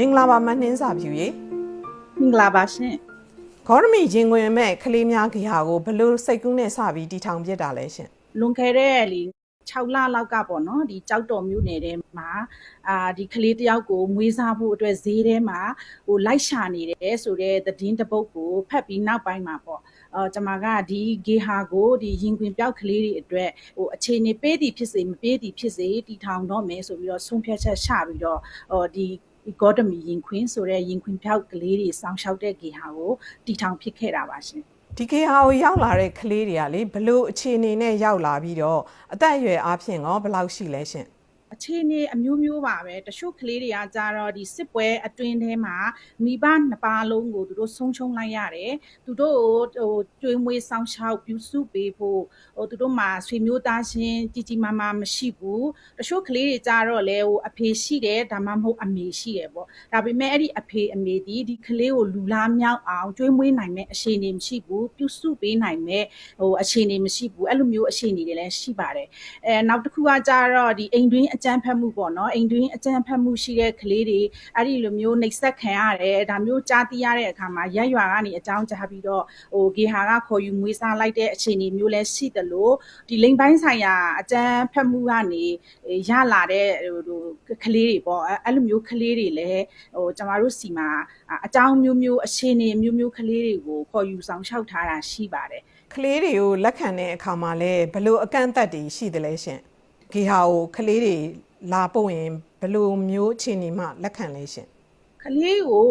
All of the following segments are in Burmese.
မင်္ဂလာပါမနှင်းစာဖြူရေမင်္ဂလာပါရှင်ဂေါရမီရင်ခွင်မဲ့ကလေးများဂေဟာကိုဘယ်လို့စိတ်ကူးနဲ့စပြီးတီထောင်ပြစ်တာလဲရှင်လွန်ခဲ့တဲ့လေ6လလောက်ကပေါ့နော်ဒီကြောက်တော်မျိုးနယ်ထဲမှာအာဒီကလေးတယောက်ကိုမွေးစားဖို့အတွက်ဈေးထဲမှာဟိုလိုက်ရှာနေတယ်ဆိုတော့သတင်းတစ်ပုဒ်ကိုဖတ်ပြီးနောက်ပိုင်းမှာပေါ့အာကျွန်မကဒီဂေဟာကိုဒီရင်ခွင်ပြောက်ကလေးတွေအတွက်ဟိုအခြေအနေပေးသည်ဖြစ်စေမပေးသည်ဖြစ်စေတီထောင်တော့မယ်ဆိုပြီးတော့ဆုံးဖြတ်ချက်ချပြီးတော့ဟိုဒီ ဒီဂေါတမီရင်ခွင်ဆိုတဲ့ရင်ခွင်ပြောက်ကလေးတွေစောင်းရှောက်တဲ့ဂေဟာကိုတီထောင်ဖြစ်ခဲ့တာပါရှင်ဒီဂေဟာကိုရောက်လာတဲ့ကလေးတွေကလေဘယ်လို့အခြေအနေနဲ့ရောက်လာပြီးတော့အသက်အရွယ်အားဖြင့်ရောဘယ်လောက်ရှိလဲရှင် အခြေအနေအမျိုးမျိုးပါပဲတချို့ကလေးတွေကကြတော့ဒီစစ်ပွဲအတွင်းထဲမှာမိဘနှစ်ပါးလုံးကိုသူတို့ဆုံးရှုံးလိုက်ရတယ်သူတို့ကိုဟိုကျွေးမွေးဆောင်ရှောက်ပြုစုပေးဖို့ဟိုသူတို့မှာဆွေမျိုးသားချင်းကြီးကြီးမားမားမရှိဘူးတချို့ကလေးတွေကြတော့လေဟိုအဖေရှိတယ်ဒါမှမဟုတ်အမေရှိတယ်ပေါ့ဒါပေမဲ့အဲ့ဒီအဖေအမေဒီဒီကလေးကိုလူလားမြောက်အောင်ကျွေးမွေးနိုင်မဲ့အခြေအနေမရှိဘူးပြုစုပေးနိုင်မဲ့ဟိုအခြေအနေမရှိဘူးအဲ့လိုမျိုးအခြေအနေတွေလည်းရှိပါတယ်အဲနောက်တစ်ခုကကြတော့ဒီအိမ်တွင်းအကြမ်းဖက်မှုပေါ့နော်အိမ်တွင်းအကြမ်းဖက်မှုရှိတဲ့ကလေးတွေအဲ့ဒီလိုမျိုးနှိပ်စက်ခံရတယ်ဒါမျိုးကြားသိရတဲ့အခါမှာရက်ရွာကနေအကြောင်းကြားပြီးတော့ဟိုဂေဟာကခေါ်ယူမွေးစားလိုက်တဲ့အခြေအနေမျိုးလည်းရှိတယ်လို့ဒီလိမ်ပိုင်းဆိုင်ရာအကြမ်းဖက်မှုကနေရလာတဲ့ဟိုကလေးတွေပေါ့အဲ့အဲ့လိုမျိုးကလေးတွေလည်းဟိုကျမတို့စီမှာအကြောင်းမျိုးမျိုးအခြေအနေမျိုးမျိုးကလေးတွေကိုခေါ်ယူဆောင်ရှောက်ထားတာရှိပါတယ်ကလေးတွေကိုလက်ခံတဲ့အခါမှာလဲဘယ်လို့အကန့်အသတ်တွေရှိတယ်လဲရှင် ဂေဟာကိုကလေးတွေလာပို့ရင်ဘယ်လို့မျိုးအခြေအနေမှလက်ခံလဲရှင်ကလေးကို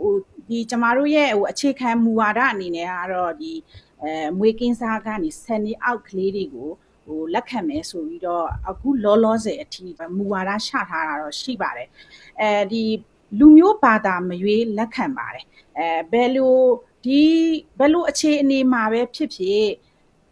ဟိုဒီကျမတို့ရဲ့ဟိုအခြေခံမူဝါဒအနေနဲ့ကတော့ဒီအဲမွေးကင်းစားကနေ10နှစ်အောက်ကလေးတွေကိုဟိုလက်ခံမယ်ဆိုပြီးတော့အခုလောလောဆယ်အထိမူဝါဒချထားတာတော့ရှိပါတယ်အဲဒီလူမျိုးဘာသာမရွေးလက်ခံပါတယ်အဲဘယ်လိုဒီဘယ်လိုအခြေအနေမှာပဲဖြစ်ဖြစ်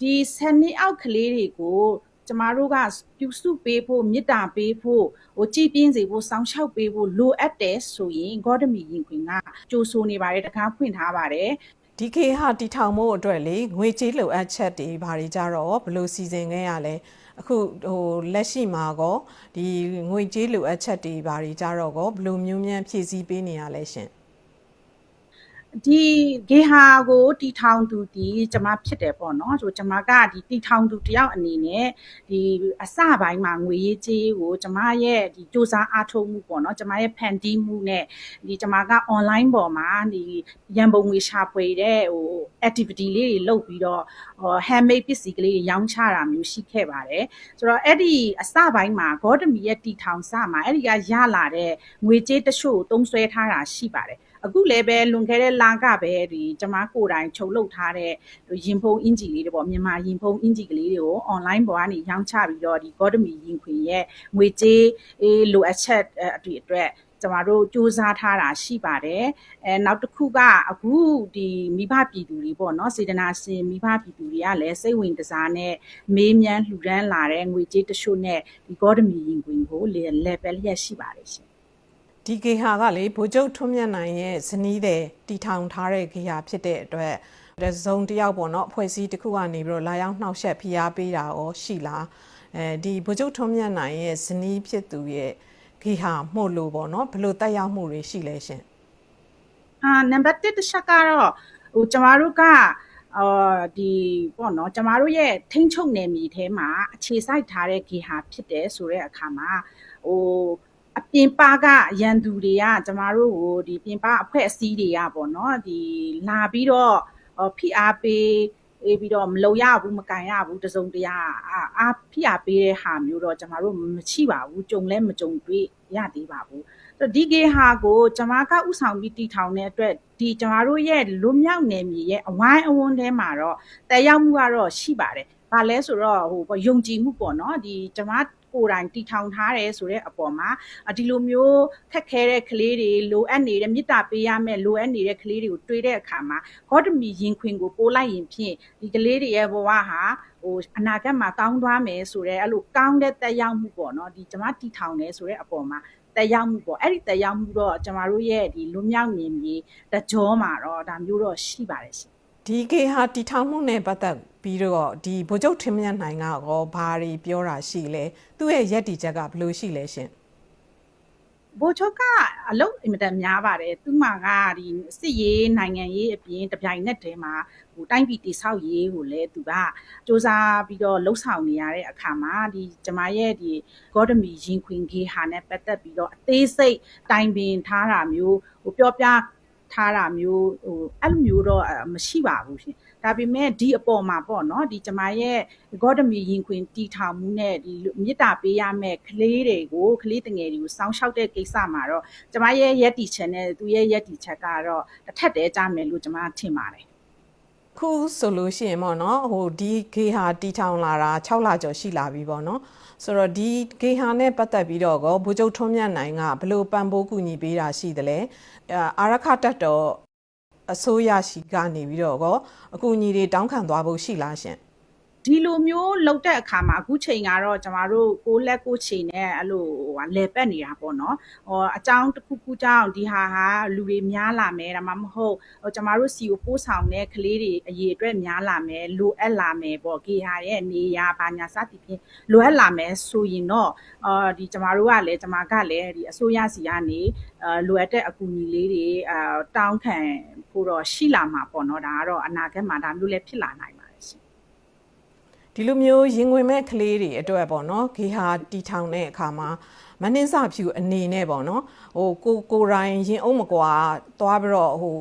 ဒီ10နှစ်အောက်ကလေးတွေကို ကျမတို့ကပြုစုပေးဖို့မေတ္တာပေးဖို့ဟိုကြည်ပြင်းစေဖို့စောင်းရှောက်ပေးဖို့လိုအပ်တယ်ဆိုရင်ဂေါတမီရင်ခွင်ကကြိုးဆိုနေပါတယ်တကားဖွင့်ထားပါတယ်ဒီကေဟာတီထောင်မှုအတွက်လေငွေကြေးလိုအပ်ချက်တွေဘာတွေကြတော့ဘယ်လိုစီစဉ်ခဲ့ရလဲအခုဟိုလက်ရှိမှာကောဒီငွေကြေးလိုအပ်ချက်တွေဘာတွေကြတော့ကောဘယ်လိုမျိုးမြန်ဖြည့်ဆည်းပေးနေရလဲရှင် ဒီဂေဟာကိုတီထောင်သူဒီကျမဖြစ်တယ်ပေါ့နော်ဆိုကျမကဒီတီထောင်သူတယောက်အနေနဲ့ဒီအစပိုင်းမှာငွေရေးကြေးကိုကျမရဲ့ဒီစူးစမ်းအားထုတ်မှုပေါ့နော်ကျမရဲ့ဖန်တီးမှုနဲ့ဒီကျမက online ပေါ်မှာဒီရန်ပုံငွေရှာဖွေတဲ့ဟို activity လေးတွေလုပ်ပြီးတော့ဟို handmade ပစ္စည်းကလေးတွေရောင်းချတာမျိုးရှိခဲ့ပါတယ်ဆိုတော့အဲ့ဒီအစပိုင်းမှာဂေါတမီရဲ့တီထောင်စမှာအဲ့ဒီကရလာတဲ့ငွေကြေးတချို့သုံးစွဲထားတာရှိပါတယ် အခုလည်းပဲလွန်ခဲ့တဲ့လကပဲဒီကျမကိုယ်တိုင်ချုပ်လုပ်ထားတဲ့ရင်ဖုံအင်ဂျီလေးတွေပေါ့မြန်မာရင်ဖုံအင်ဂျီကလေးတွေကို online ပေါ်ကနေရောင်းချပြီးတော့ဒီ Godemy ရင်ခွင်ရဲ့ငွေကြေးအေးလိုအပ်ချက်အတွေ့အတွက်ကျမတို့စူးစမ်းထားတာရှိပါတယ်အဲနောက်တစ်ခုကအခုဒီမိဘပြည်သူတွေပေါ့နော်စေတနာရှင်မိဘပြည်သူတွေကလည်းစိတ်ဝင်စားနဲ့မေးမြန်းလှူဒန်းလာတဲ့ငွေကြေးတချို့နဲ့ဒီ Godemy ရင်ခွင်ကို level ရက်ရှိပါတယ်ရှင် ဒီဂေဟာကလေဗိုလ်ချုပ်ထွန်းမြတ်နိုင်ရဲ့ဇနီးတဲ့တီထောင်ထားတဲ့ဂေဟာဖြစ်တဲ့အတွက်တစုံတစ်ယောက်ပေါ့နော်အဖွဲ့အစည်းတစ်ခုကနေပြီးတော့လာရောက်နှောက်ယှက်ဖိအားပေးတာရောရှိလားအဲဒီဗိုလ်ချုပ်ထွန်းမြတ်နိုင်ရဲ့ဇနီးဖြစ်သူရဲ့ဂေဟာမှုလို့ပေါ့နော်ဘယ်လိုတက်ရောက်မှုတွေရှိလဲရှင်အာနံပါတ်1တစ်ချက်ကတော့ဟိုကျမတို့ကအာဒီပေါ့နော်ကျမတို့ရဲ့ထိန်းချုပ်နယ်မြေထဲမှာအခြေစိုက်ထားတဲ့ဂေဟာဖြစ်တယ်ဆိုတဲ့အခါမှာဟို အပြင်ပကရန်သူတွေကကျမတို့ကိုဒီပြင်ပအဖွဲ့အစည်းတွေကပေါ့နော်ဒီလာပြီးတော့ဖိအားပေးအေးပြီးတော့မလုံရဘူးမကန်ရဘူးတစုံတရာအာအာဖိအားပေးတဲ့ဟာမျိုးတော့ကျမတို့မရှိပါဘူးကြုံလဲမကြုံတွေ့ရသေးပါဘူးဆိုဒီဂေဟာကိုကျမကဥဆောင်ပြီးတီထောင်တဲ့အတွက်ဒီကျမတို့ရဲ့လွတ်မြောက်နယ်မြေရဲ့အဝိုင်းအဝန်းထဲမှာတော့တည်ရောက်မှုကတော့ရှိပါတယ်။ဘာလဲဆိုတော့ဟိုယုံကြည်မှုပေါ့နော်ဒီကျမ ကိုယ်တိုင်တီထောင်ထားတယ်ဆိုတဲ့အပေါ်မှာဒီလိုမျိုးခက်ခဲတဲ့ကလေးတွေလိုအပ်နေတဲ့မေတ္တာပေးရမယ်လိုအပ်နေတဲ့ကလေးတွေကိုတွေးတဲ့အခါမှာဂေါတမီရင်ခွင်ကိုပိုးလိုက်ရင်ဖြင့်ဒီကလေးတွေရဲ့ဘဝဟာဟိုအနာဂတ်မှာကောင်းသွားမယ်ဆိုတဲ့အဲ့လိုကောင်းတဲ့တက်ရောက်မှုပေါ့နော်ဒီကျမတီထောင်တယ်ဆိုတဲ့အပေါ်မှာတက်ရောက်မှုပေါ့အဲ့ဒီတက်ရောက်မှုတော့ကျမတို့ရဲ့ဒီလွမြောက်နေမြေတကြောမှာတော့ဒါမျိုးတော့ရှိပါတယ်ရှင်ဒီကေဟာတီထောင်မှုနဲ့ပတ်သက် ပြီးတော့ဒီဗိုလ်ချုပ်ထင်းမြတ်နိုင်ကရောဘာတွေပြောတာရှိလဲသူ့ရဲ့ရက်တီချက်ကဘယ်လိုရှိလဲရှင်အဘိုချုပ်ကအလုပ်အင်မတန်များပါတယ်သူမှကဒီစစ်ရေးနိုင်ငံရေးအပြင်တပြိုင်နက်တည်းမှာဟိုတိုင်းပြည်တိဆောက်ရေးကိုလည်းသူကစ조사ပြီးတော့လှုပ်ဆောင်နေရတဲ့အခါမှာဒီကျမရဲ့ဒီဂေါ်ဒမီရင်ခွင်ဂေဟာနဲ့ပတ်သက်ပြီးတော့အသေးစိတ်တိုင်ပင်ထားတာမျိုးဟိုပြောပြ ထားတာမျိုးဟိုအဲ့လိုမျိုးတော့မရှိပါဘူးရှင်ဒါပေမဲ့ဒီအပေါ်မှာပေါ့နော်ဒီကျမရဲ့ဂေါ်ဒမီရင်ခွင်တီထောင်မှုနဲ့ဒီမြစ်တာပေးရမဲ့ကလေးတွေကိုကလေးတငယ်တွေကိုစောင်းရှောက်တဲ့ကိစ္စမှာတော့ကျမရဲ့ရက်တီချက်နဲ့သူရဲ့ရက်တီချက်ကတော့တစ်ထက်တည်းကြမယ်လို့ကျမထင်ပါတယ်ခုဆိုလို့ရှိရင်ပေါ့နော်ဟိုဒီဂေဟာတီထောင်လာတာ6လကျော်ရှိလာပြီပေါ့နော် ဆိုတော့ဒီဂေဟာနဲ့ပတ်သက်ပြီးတော့ကောဘူကျုပ်ထွန်းမြတ်နိုင်ကဘယ်လိုပံ့ပိုးကူညီပေးတာရှိသလဲအာရခတက်တော်အစိုးရရှိကနေပြီးတော့ကောအကူအညီတွေတောင်းခံသွားဖို့ရှိလားရှင် ဒီလိုမျိုးလောက်တဲ့အခါမှာအခုချိန်ကတော့ကျမတို့ကိုလက်ကိုချိန်နဲ့အဲ့လိုဟိုလဲပက်နေတာပေါ့နော်ဟောအကြောင်းတစ်ခုခုကြောင့်ဒီဟာဟာလူတွေများလာမယ်ဒါမှမဟုတ်ဟိုကျမတို့စီကိုပို့ဆောင်တဲ့ကလေးတွေအရေးအတွက်များလာမယ်လိုအပ်လာမယ်ပေါ့ကေဟာရဲ့နေရာဘာညာစသည်ဖြင့်လိုအပ်လာမယ်ဆိုရင်တော့အာဒီကျမတို့ကလည်းကျမကလည်းဒီအစိုးရစီကနေအာလိုအပ်တဲ့အကူအညီလေးတွေအာတောင်းခံဖို့တော့ရှိလာမှာပေါ့နော်ဒါကတော့အနာဂတ်မှာဒါမျိုးလည်းဖြစ်လာနိုင်ပါတယ်ရှင် ဒီလိုမျိုးရင်ဝင်မဲ့ကလေးတွေအတွက်ပေါ့နော်ဂေဟာတီထောင်တဲ့အခါမှာမနှင်းစဖြူအနေနဲ့ပေါ့နော်ဟိုကိုကိုရိုင်းရင်အုံးမကွာသွားပြီးတော့ဟို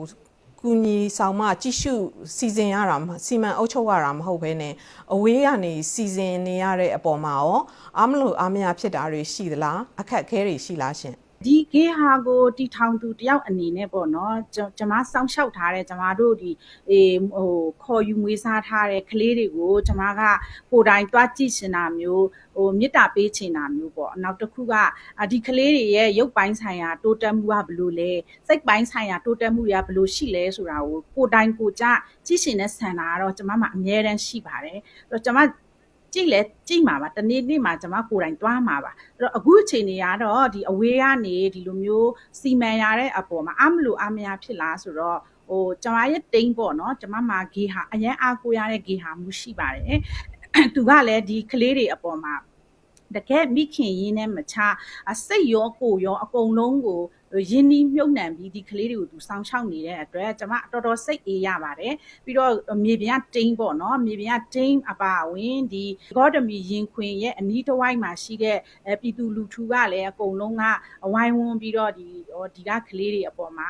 ကူညီဆောင်မကြည့်ရှုစီစဉ်ရတာစီမံအုပ်ချုပ်ရတာမဟုတ်ဘဲနဲ့အဝေးကနေစီစဉ်နေရတဲ့အပေါ်မှာရောအားမလို့အားမရဖြစ်တာတွေရှိသလားအခက်အခဲတွေရှိလားရှင် ဒီဂေဟာကိုတီထောင်သူတယောက်အနေနဲ့ပေါ့နော်ကျမစောင့်ရှောက်ထားတဲ့ကျမတို့ဒီအေးဟိုခေါ်ယူမွေးစားထားတဲ့ကလေးတွေကိုကျမကကိုယ်တိုင်တွားကြည့်ရှင်တာမျိုးဟိုမေတ္တာပေးချင်တာမျိုးပေါ့နောက်တစ်ခုကဒီကလေးတွေရဲ့ရုပ်ပိုင်းဆိုင်ရာတိုးတက်မှုကဘယ်လိုလဲစိတ်ပိုင်းဆိုင်ရာတိုးတက်မှုတွေကဘယ်လိုရှိလဲဆိုတာကိုကိုယ်တိုင်ကိုကြကြည့်ရှင်တဲ့ဆန္ဒကတော့ကျမမှာအမြဲတမ်းရှိပါတယ်အဲ့တော့ကျမ ကြည့်လဲကြည့်မှာပါတနေ့နေ့မှာကျွန်မကိုယ်တိုင်တွားမှာပါအဲ့တော့အခုအချိန်တွေကတော့ဒီအဝေးကနေဒီလိုမျိုးစီမံရတဲ့အပေါ်မှာအမလို့အမရဖြစ်လားဆိုတော့ဟိုကျွန်မရဲ့တိန်းပေါ့နော်ကျွန်မမှာဂေဟာအရင်အားကိုရတဲ့ဂေဟာမှုရှိပါတယ်သူကလည်းဒီကလေးတွေအပေါ်မှာတကယ်မိခင်ရင်းနဲ့မချစိတ်ရောကိုယ်ရောအကုန်လုံးကို ရင်းနှီးမြုပ်နှံပြီးဒီကလေးတွေကိုသူစောင်းရှောက်နေတဲ့အတွက်ကျွန်မတော်တော်စိတ်အေးရပါတယ်ပြီးတော့မြေပြင်ကတိန်းပေါ့နော်မြေပြင်ကတိန်းအပါဝင်ဒီဂေါ်ဒမီရင်ခွင်ရဲ့အနီးတစ်ဝိုက်မှာရှိတဲ့ပြည်သူလူထုကလည်းအကုန်လုံးကဝိုင်းဝန်းပြီးတော့ဒီဒီကကလေးတွေအပေါ်မှာ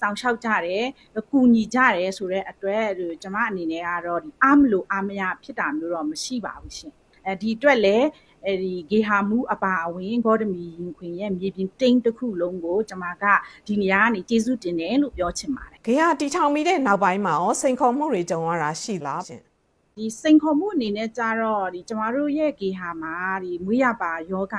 စောင်းရှောက်ကြတယ်ကူညီကြတယ်ဆိုတဲ့အတွက်ကျွန်မအနေနဲ့ကတော့ဒီအားမလို့အားမရဖြစ်တာမျိုးတော့မရှိပါဘူးရှင်အဲဒီအတွက်လည်း အဲဒီဂေဟာမူအပါအဝင်ဂေါဒမီရင်ခွင်ရဲ့မြေပြင်တိန်းတစ်ခုလုံးကိုကျွန်မကဒီနေရာကနေကျေးဇူးတင်တယ်လို့ပြောချင်ပါတယ်ဂေဟာတီထောင်ပြီးတဲ့နောက်ပိုင်းမှာရောစိန်ခေါ်မှုတွေကြုံရတာရှိလားရှင် ဒီစိန်ခေါ်မှုအနေနဲ့ကြတော့ဒီကျမတို့ရဲ့ဂေဟာမှာဒီမွေးရပါယောဂ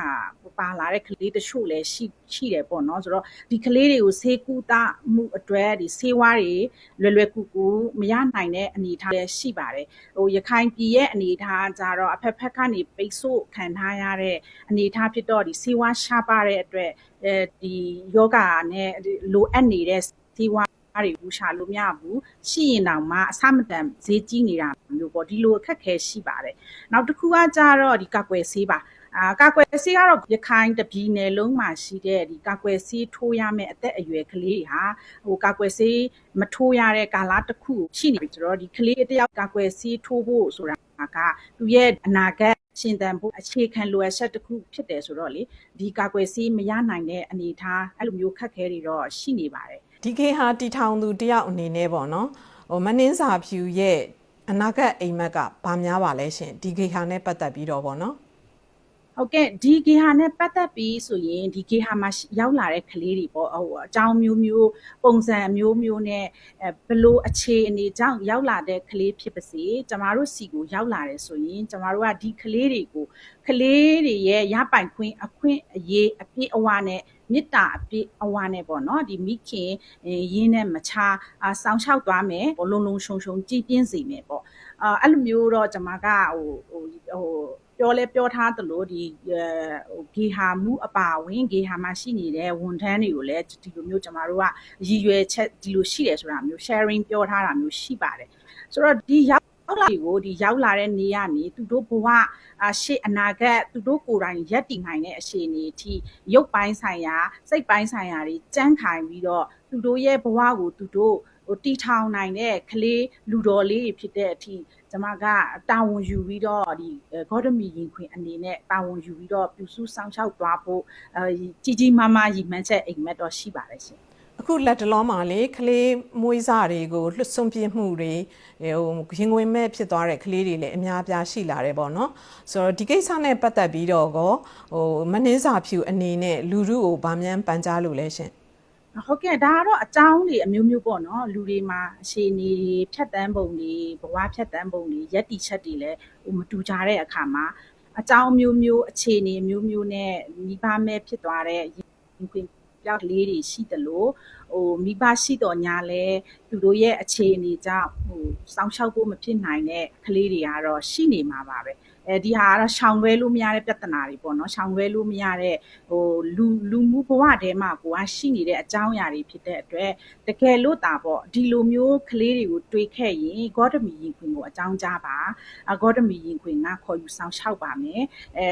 ပါလာတဲ့ကလေးတချို့လည်းရှိရှိတယ်ပေါ့နော်ဆိုတော့ဒီကလေးတွေကိုဆေးကူတာမှုအတွက်ဒီဆေးဝါးတွေလွယ်လွယ်ကူကူမရနိုင်တဲ့အနေအထားလည်းရှိပါတယ်ဟိုရခိုင်ပြည်ရဲ့အနေအထားကြတော့အဖက်ဖက်ကနေပိတ်ဆို့ခံထားရတဲ့အနေအထားဖြစ်တော့ဒီဆေးဝါးရှားပါတဲ့အတွက်အဲဒီယောဂနဲ့လိုအပ်နေတဲ့ဆေးဝါး တွေဘူးရှာလို့မရဘူးရှိရင်တောင်မှအဆမတန်ဈေးကြီးနေတာမျိုးပေါ့ဒီလိုအခက်ခဲရှိပါတယ်နောက်တစ်ခုကကြတော့ဒီကကွယ်ဆေးပါအာကာကွယ်ဆေးကတော့ရခိုင်တပြည်နယ်လုံးမှာရှိတဲ့ဒီကာကွယ်ဆေးထိုးရမယ့်အသက်အရွယ်ကလေးဟာဟိုကာကွယ်ဆေးမထိုးရတဲ့ကာလတစ်ခုရှိနေပြီဆိုတော့ဒီကလေးတယောက်ကာကွယ်ဆေးထိုးဖို့ဆိုတာကသူရဲ့အနာဂတ်ရှင်တန်ဖို့အခြေခံလိုအပ်ချက်တစ်ခုဖြစ်တယ်ဆိုတော့လေဒီကာကွယ်ဆေးမရနိုင်တဲ့အနေအထားအဲ့လိုမျိုးခက်ခဲတွေတော့ရှိနေပါတယ် ဒီကေဟာတီထောင်သူတယောက်အနေနဲ့ပေါ့နော်ဟိုမနှင်းစာဖြူရဲ့အနာဂတ်အိမ်မက်ကဘာများပါလဲရှင်ဒီကေဟာနဲ့ပတ်သက်ပြီးတော့ပေါ့နော်ဟုတ်ကဲ့ဒီဂေဟာနဲ့ပတ်သက်ပြီးဆိုရင်ဒီဂေဟာမှာရောက်လာတဲ့ကလေးတွေပေါ့ဟိုအကြောင်းမျိုးမျိုးပုံစံမျိုးမျိုးနဲ့အဲဘလို့အခြေအနေကြောင့်ရောက်လာတဲ့ကလေးဖြစ်ပါစေကျမတို့စီကိုရောက်လာတယ်ဆိုရင်ကျမတို့ကဒီကလေးတွေကိုကလေးတွေရဲ့ရပိုင်ခွင့်အခွင့်အရေးအပြည့်အဝနဲ့ မေတ္တာအပြည့်အဝနဲ့ပေါ့နော်ဒီမိခင်ရင်းနဲ့မချာဆောင်းလျှောက်သွားမယ်လုံလုံရှုံရှုံကြည်ပြင်းစေမယ်ပေါ့အာအဲ့လိုမျိုးတော့ကျွန်မကဟိုဟိုဟိုပြောလဲပြောထားသလိုဒီဟိုဂေဟာမှုအပါဝင်ဂေဟာမှာရှိနေတဲ့ဝန်ထမ်းတွေကိုလည်းဒီလိုမျိုးကျွန်တော်တို့ကရည်ရွယ်ချက်ဒီလိုရှိတယ်ဆိုတာမျိုး sharing ပြောထားတာမျိုးရှိပါတယ်ဆိုတော့ဒီရောက် ဟုတ်လားဒီကိုဒီရောက်လာတဲ့နေရနေသူတို့ဘဝအရှေ့အနာဂတ်သူတို့ကိုယ်တိုင်ရက်တည်နိုင်တဲ့အခြေအနေအထိရုပ်ပိုင်းဆိုင်ရာစိတ်ပိုင်းဆိုင်ရာတွေကြမ်းခိုင်ပြီးတော့သူတို့ရဲ့ဘဝကိုသူတို့ဟိုတီထောင်နိုင်တဲ့ကလေးလူတော်လေးတွေဖြစ်တဲ့အထိကျမကတာဝန်ယူပြီးတော့ဒီဂေါတမီရင်ခွင်အနေနဲ့တာဝန်ယူပြီးတော့ပြုစုဆောင်ရှောက်သွားဖို့အဲကြီးကြီးမားမားရည်မှန်းချက်အိမ်မက်တော့ရှိပါတယ်ရှင် အခုလက်တလုံးမှာလေကလေးမွေးစားတွေကိုလွတ်ဆွန့်ပြစ်မှုတွေဟိုရင်ဝင်မဲ့ဖြစ်သွားတဲ့ကလေးတွေလည်းအများအပြားရှိလာတယ်ပေါ့နော်ဆိုတော့ဒီကိစ္စနဲ့ပတ်သက်ပြီးတော့ကောဟိုမနှင်းစာဖြူအနေနဲ့လူလူကိုဗာမြန်ပန်ကြားလို့လဲရှင်ဟုတ်ကဲ့ဒါကတော့အကြောင်းတွေအမျိုးမျိုးပေါ့နော်လူတွေမှာအခြေအနေတွေဖြတ်တန်းပုံတွေဘဝဖြတ်တန်းပုံတွေရက်တီချက်တွေလည်းဟိုမတူကြတဲ့အခါမှာအကြောင်းအမျိုးမျိုးအခြေအနေအမျိုးမျိုးနဲ့မိဘမဲ့ဖြစ်သွားတဲ့ရင်ခွင် ပြောက်ကလေးတွေရှိတယ်လို့ဟိုမိဘရှိတော်ညာလဲသူတို့ရဲ့အခြေအနေကြောင့်ဟိုစောင့်ရှောက်ဖို့မဖြစ်နိုင်တဲ့ကလေးတွေကတော့ရှိနေမှာပါပဲ အဲဒီဟာကတော့ရှောင်လွဲလို့မရတဲ့ပြဿနာတွေပေါ့နော်ရှောင်လွဲလို့မရတဲ့ဟိုလူလူမှုဘဝထဲမှာကိုကရှိနေတဲ့အကြောင်းအရာတွေဖြစ်တဲ့အတွက်တကယ်လို့တာပေါ့ဒီလိုမျိုးကလေးတွေကိုတွေးခဲ့ရင်ဂေါတမီရင်ခွင်ကိုအကြောင်းကြားပါအဂေါတမီရင်ခွင်ကခေါ်ယူဆောင်ရှောက်ပါမယ်အဲ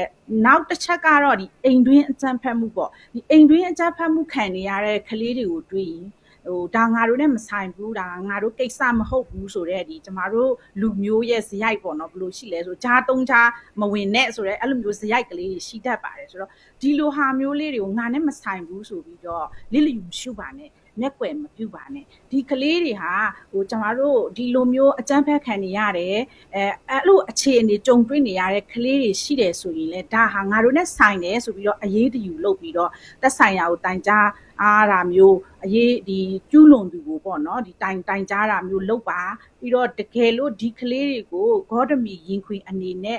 နောက်တစ်ချက်ကတော့ဒီအိမ်တွင်းအကြမ်းဖက်မှုပေါ့ဒီအိမ်တွင်းအကြမ်းဖက်မှုခံနေရတဲ့ကလေးတွေကိုတွေးရင် ဟိုဒါငါတို့နဲ့မဆိုင်ဘူးဒါငါတို့ကိစ္စမဟုတ်ဘူးဆိုတော့ဒီကျမတို့လူမျိုးရဲ့ဇယိုက်ပေါ့နော်ဘယ်လိုရှိလဲဆိုဂျားတုံးဂျားမဝင်နဲ့ဆိုတော့အဲ့လိုမျိုးဇယိုက်ကလေးတွေရှိတတ်ပါတယ်ဆိုတော့ဒီလိုဟာမျိုးလေးတွေကိုငါနဲ့မဆိုင်ဘူးဆိုပြီးတော့လစ်လျူရှုပါနဲ့ မျက်ကွယ်မပြုပါနဲ့ဒီကလေးတွေဟာဟိုကျမတို့ဒီလိုမျိုးအကြမ်းဖက်ခံနေရတယ်အဲအဲ့လိုအခြေအနေကြုံတွေ့နေရတဲ့ကလေးတွေရှိတယ်ဆိုရင်လေဒါဟာငါတို့နဲ့ဆိုင်တယ်ဆိုပြီးတော့အရေးတယူလုပ်ပြီးတော့သက်ဆိုင်ရာကိုတိုင်ကြားအားတာမျိုးအရေးဒီကျူးလွန်သူကိုပေါ့နော်ဒီတိုင်တိုင်ကြားတာမျိုးလုပ်ပါပြီးတော့တကယ်လို့ဒီကလေးတွေကိုဂေါတမီရင်ခွင်အနေနဲ့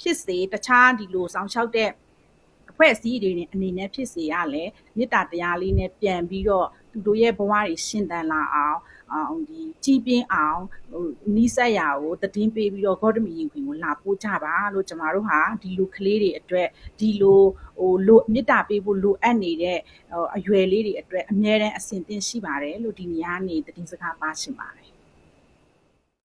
ဖြစ်စေတခြားဒီလိုဆောင်ရှောက်တဲ့ အဖွဲ့အစည်းတွေနဲ့အနေနဲ့ဖြစ်စေရလဲမေတ္တာတရားလေးနဲ့ပြန်ပြီးတော့သူတို့ရဲ့ဘဝတွေရှင်သန်လာအောင်အောင်ဒီကြီးပြင်းအောင်ဟိုနီးစက်ရာကိုတည်င်းပေးပြီးတော့ဂေါတမီရင်ခွင်ကိုလာပို့ကြပါလို့ကျမတို့ဟာဒီလိုကလေးတွေအတွက်ဒီလိုဟိုလိုမေတ္တာပေးဖို့လိုအပ်နေတဲ့ဟိုအရွယ်လေးတွေအတွက်အများတန်းအဆင်သင့်ရှိပါတယ်လို့ဒီနေရာနေတည်င်းစကားပါရှင်ပါတယ်